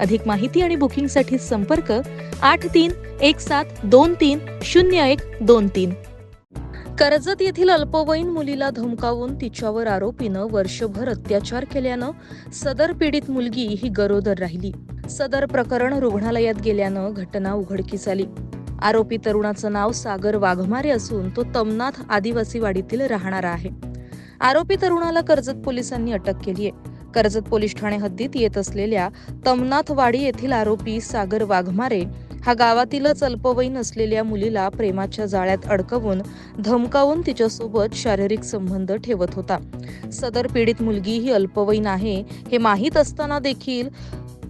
अधिक माहिती आणि बुकिंगसाठी संपर्क आठ तीन एक सात दोन तीन शून्य एक दोन तीन. कर्जत येथील अल्पवयीन मुलीला धमकावून तिच्यावर आरोपीनं वर्षभर अत्याचार केल्यानं सदर पीडित मुलगी ही गरोदर राहिली. सदर प्रकरण रुग्णालयात गेल्यानं घटना उघडकीस आली. आरोपी तरुणाचं नाव सागर वाघमारे असून तो तमनाथ आदिवासी वाडीतील राहणारा आहे. आरोपी तरुणाला कर्जत पोलिसांनी अटक केली आहे कर्जत पोलीस ठाणे हद्दीत येत असलेल्या तमनाथवाडी येथील आरोपी सागर वाघमारे हा गावातीलच अल्पवयीन असलेल्या मुलीला प्रेमाच्या जाळ्यात अडकवून धमकावून तिच्यासोबत शारीरिक संबंध ठेवत होता. सदर पीडित मुलगी ही अल्पवयीन आहे हे माहीत असताना देखील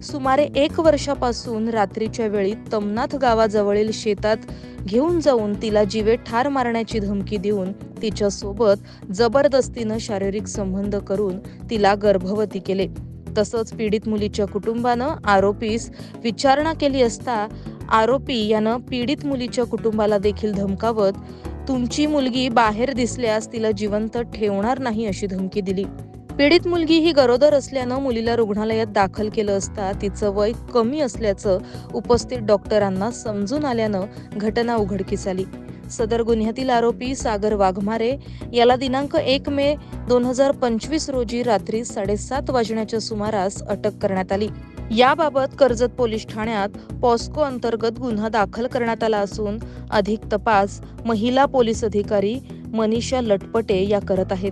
सुमारे एक वर्षापासून रात्रीच्या वेळी तमनाथ गावाजवळील शेतात घेऊन जाऊन तिला जीवे ठार मारण्याची धमकी देऊन तिच्यासोबत जबरदस्तीनं शारीरिक संबंध करून तिला गर्भवती केले. तसंच पीडित मुलीच्या कुटुंबानं आरोपीस विचारणा केली असता आरोपी यानं पीडित मुलीच्या कुटुंबाला देखील धमकावत तुमची मुलगी बाहेर दिसल्यास तिला जिवंत ठेवणार नाही अशी धमकी दिली. पीडित मुलगी ही गरोदर असल्यानं मुलीला रुग्णालयात दाखल केलं असता तिचं वय कमी असल्याचं उपस्थित डॉक्टरांना समजून आल्यानं घटना उघडकीस आली. सदर गुन्ह्यातील आरोपी सागर वाघमारे याला दिनांक एक मे दोन हजार पंचवीस रोजी रात्री साडेसात वाजण्याच्या सुमारास अटक करण्यात आली. याबाबत कर्जत पोलीस ठाण्यात पॉस्को अंतर्गत गुन्हा दाखल करण्यात आला असून अधिक तपास महिला पोलीस अधिकारी मनीषा लटपटे या करत आहेत.